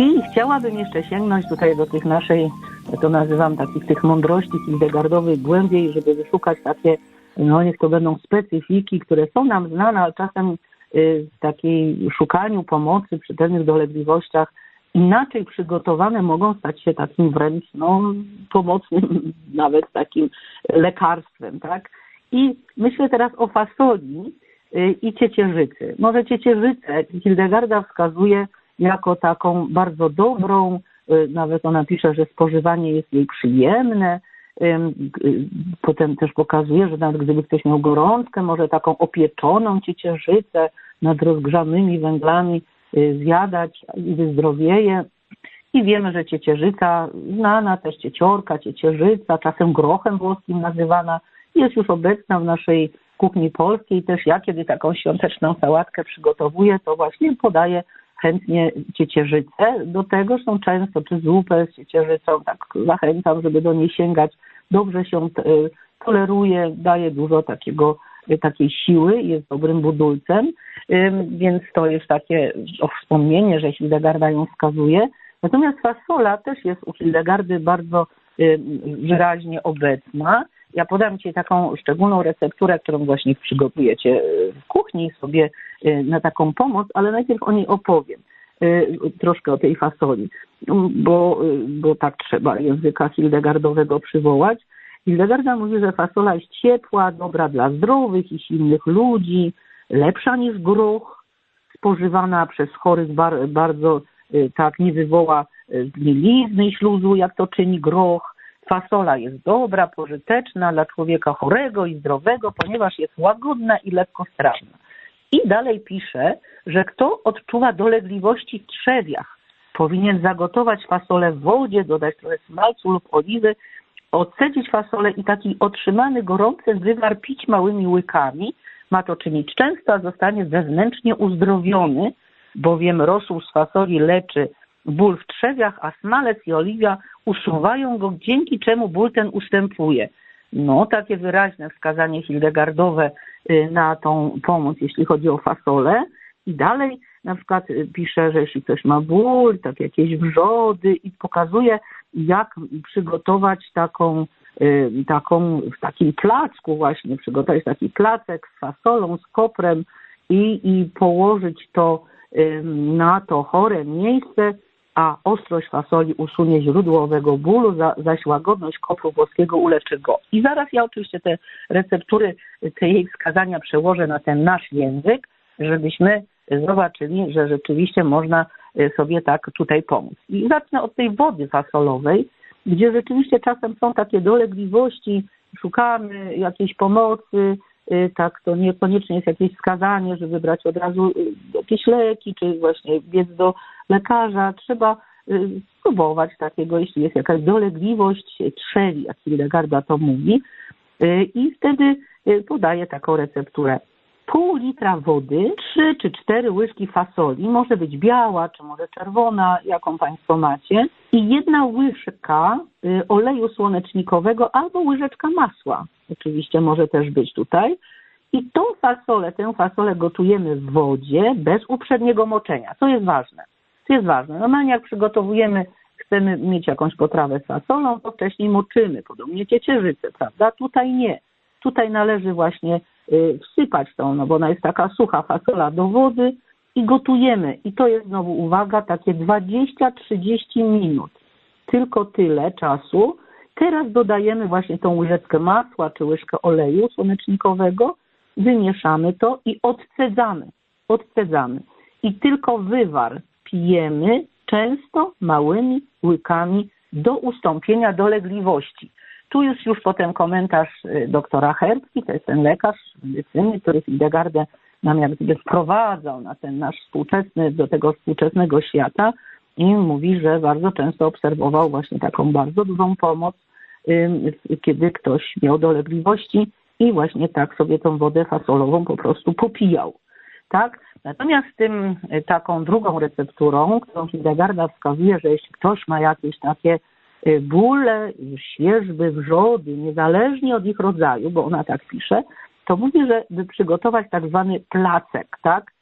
I chciałabym jeszcze sięgnąć tutaj do tych naszej, to nazywam takich tych mądrości hildegardowych głębiej, żeby wyszukać takie, no niech to będą specyfiki, które są nam znane, ale czasem y, w takiej szukaniu pomocy przy pewnych dolegliwościach inaczej przygotowane mogą stać się takim wręcz no, pomocnym, nawet takim lekarstwem, tak? I myślę teraz o fasoli y, i ciecierzycy. Może ciecierzycę Hildegarda wskazuje jako taką bardzo dobrą, y, nawet ona pisze, że spożywanie jest jej przyjemne. Y, Potem też pokazuje, że nawet gdyby ktoś miał gorączkę, może taką opieczoną ciecierzycę nad rozgrzanymi węglami y, zjadać i wyzdrowieje. I wiemy, że ciecierzyca, znana też cieciorka, ciecierzyca, czasem grochem włoskim nazywana, jest już obecna w naszej kuchni polskiej. Też ja, kiedy taką świąteczną sałatkę przygotowuję, to właśnie podaję chętnie ciecierzycę. Do tego są często, czy zupę z ciecierzycą, tak zachęcam, żeby do niej sięgać. Dobrze się y, toleruje, daje dużo takiego, y, takiej siły, jest dobrym budulcem, więc to jest takie wspomnienie, że Hildegarda ją wskazuje. Natomiast fasola też jest u Hildegardy bardzo wyraźnie obecna. Ja podam Ci taką szczególną recepturę, którą właśnie przygotujecie w kuchni sobie y, na taką pomoc, ale najpierw o niej opowiem y, troszkę o tej fasoli, bo, y, bo tak trzeba języka hildegardowego przywołać. Hildegarda mówi, że fasola jest ciepła, dobra dla zdrowych i silnych ludzi, lepsza niż groch, spożywana przez chorych bar, bardzo tak nie wywoła y, i śluzu, jak to czyni groch. Fasola jest dobra, pożyteczna dla człowieka chorego i zdrowego, ponieważ jest łagodna i lekkostrawna. I dalej pisze, że kto odczuwa dolegliwości w trzewiach, powinien zagotować fasolę w wodzie, dodać trochę smalcu lub oliwy, odcedzić fasolę i taki otrzymany gorący wywar pić małymi łykami. Ma to czynić często, a zostanie zewnętrznie uzdrowiony, bowiem rosół z fasoli leczy ból w trzewiach, a smalec i oliwia usuwają go, dzięki czemu ból ten ustępuje. No, takie wyraźne wskazanie hildegardowe y, na tą pomoc, jeśli chodzi o fasolę. I dalej na przykład y, pisze, że jeśli ktoś ma ból, tak jakieś wrzody i pokazuje, jak przygotować taką, y, taką w takim placku właśnie, przygotować taki placek z fasolą, z koprem i, i położyć to na to chore miejsce, a ostrość fasoli usunie źródło owego bólu, za, zaś łagodność kopru włoskiego uleczy go. I zaraz ja oczywiście te receptury, te jej wskazania przełożę na ten nasz język, żebyśmy zobaczyli, że rzeczywiście można y, sobie tak tutaj pomóc. I zacznę od tej wody fasolowej, gdzie rzeczywiście czasem są takie dolegliwości, szukamy jakiejś pomocy, tak, to niekoniecznie jest jakieś wskazanie, że wybrać od razu y, jakieś leki, czy właśnie biec do lekarza. Trzeba y, spróbować takiego, jeśli jest jakaś dolegliwość trzewi, jak Hildegarda to mówi. Y, I wtedy y, podaje taką recepturę. Pół litra wody, trzy czy cztery łyżki fasoli, może być biała, czy może czerwona, jaką Państwo macie, i jedna łyżka y, oleju słonecznikowego albo łyżeczka masła. Oczywiście może też być tutaj. I tą fasolę, tę fasolę gotujemy w wodzie bez uprzedniego moczenia. To jest ważne. To jest ważne. Normalnie jak przygotowujemy, chcemy mieć jakąś potrawę z fasolą, to wcześniej moczymy, podobnie ciecierzycę, prawda? Tutaj nie. Tutaj należy właśnie y, wsypać tą, no bo ona jest taka sucha fasola do wody i gotujemy. I to jest znowu uwaga, takie 20-30 minut. Tylko tyle czasu. Teraz dodajemy właśnie tą łyżeczkę masła czy łyżkę oleju słonecznikowego, wymieszamy to i odcedzamy. Odcedzamy. I tylko wywar pijemy często małymi łykami do ustąpienia dolegliwości. Tu jest już potem komentarz y, doktora Herbki, to jest ten lekarz medycyny, który Hildegardę nam jak gdyby wprowadzał na ten nasz współczesny, do tego współczesnego świata i mówi, że bardzo często obserwował właśnie taką bardzo dużą pomoc, kiedy ktoś miał dolegliwości i właśnie tak sobie tą wodę fasolową po prostu popijał. Tak? Natomiast tym y, taką drugą recepturą, którą Hildegarda wskazuje, że jeśli ktoś ma jakieś takie bóle, świeżby, wrzody, niezależnie od ich rodzaju, bo ona tak pisze, to mówi, że by przygotować tak zwany placek, tak?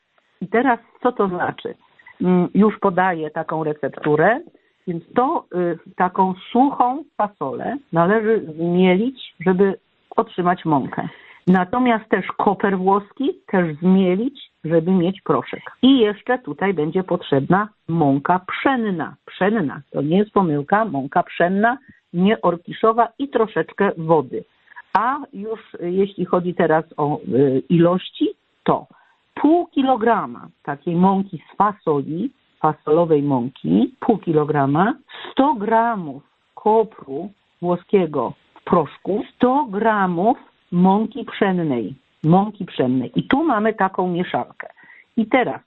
I teraz co to znaczy? mm, już podaje taką recepturę, więc to y, taką suchą fasolę należy zmielić, żeby otrzymać mąkę. Natomiast też koper włoski też zmielić, żeby mieć proszek. I jeszcze tutaj będzie potrzebna mąka pszenna. Pszenna, to nie jest pomyłka, mąka pszenna, nie orkiszowa i troszeczkę wody. A już y, jeśli chodzi teraz o y, ilości, to pół kilograma takiej mąki z fasoli, fasolowej mąki, pół kilograma, 100 gramów kopru włoskiego w proszku, 100 gramów mąki pszennej, mąki pszennej. I tu mamy taką mieszankę. I teraz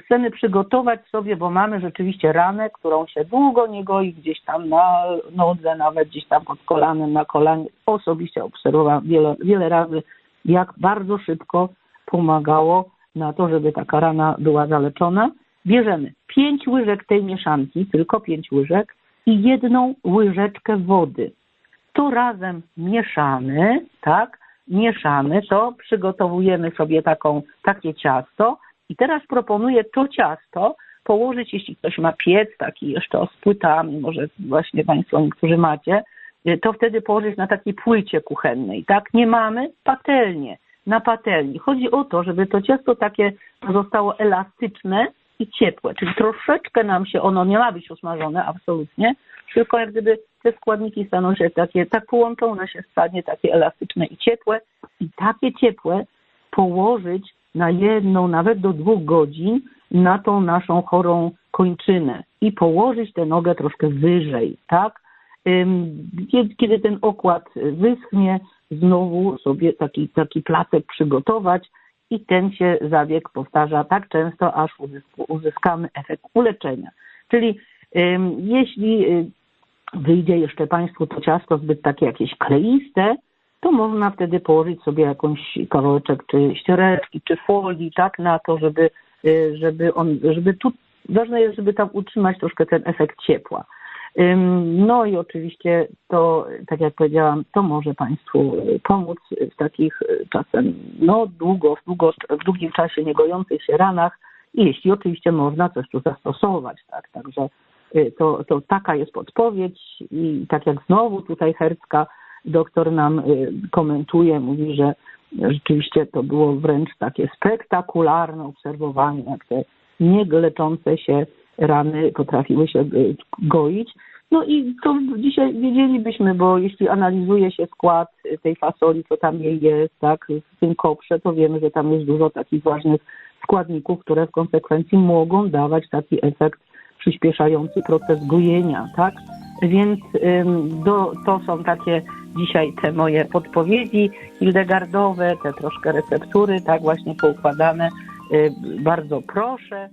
chcemy przygotować sobie, bo mamy rzeczywiście ranę, którą się długo nie goi, gdzieś tam na nodze, nawet gdzieś tam pod kolanem, na kolanie. Osobiście obserwowałam wiele, wiele razy, jak bardzo szybko pomagało na to, żeby taka rana była zaleczona. Bierzemy 5 łyżek tej mieszanki, tylko 5 łyżek i jedną łyżeczkę wody. To razem mieszamy, tak? Mieszamy to, przygotowujemy sobie taką, takie ciasto i teraz proponuję to ciasto położyć, jeśli ktoś ma piec taki jeszcze z płytami, może właśnie Państwo niektórzy macie, y, to wtedy położyć na takiej płycie kuchennej, tak? Nie mamy patelnie, na patelni. Chodzi o to, żeby to ciasto takie zostało elastyczne i ciepłe, czyli troszeczkę nam się ono nie ma być usmażone, absolutnie, tylko jak gdyby te składniki staną się takie, tak połączą, one się stanie takie elastyczne i ciepłe i takie ciepłe położyć na jedną, nawet do dwóch godzin na tą naszą chorą kończynę i położyć tę nogę troszkę wyżej, tak? Kiedy, ten okład wyschnie, znowu sobie taki, taki placek przygotować i ten się zabieg powtarza tak często, aż uzyskamy efekt uleczenia. Czyli jeśli y, wyjdzie jeszcze Państwu to ciasto zbyt takie jakieś kleiste, to można wtedy położyć sobie jakąś kawałeczek czy ściereczki, czy folii, tak, na to, żeby, y, żeby on, żeby tu, ważne jest, żeby tam utrzymać troszkę ten efekt ciepła. No i oczywiście to, tak jak powiedziałam, to może Państwu pomóc w takich y, czasem, no długo, w, długo, w długim czasie niegojących się ranach, i jeśli oczywiście można coś tu zastosować, tak, także to, to taka jest podpowiedź i tak jak znowu tutaj Hercka doktor nam y, komentuje, mówi, że rzeczywiście to było wręcz takie spektakularne obserwowanie, jak te nieleczące się rany potrafiły się y, goić. No i to dzisiaj wiedzielibyśmy, bo jeśli analizuje się skład tej fasoli, co tam jej jest, tak, w tym koprze, to wiemy, że tam jest dużo takich ważnych składników, które w konsekwencji mogą dawać taki efekt przyspieszający proces gojenia, tak? Więc do, to są takie dzisiaj te moje podpowiedzi hildegardowe, te troszkę receptury, tak właśnie poukładane. Y, bardzo proszę.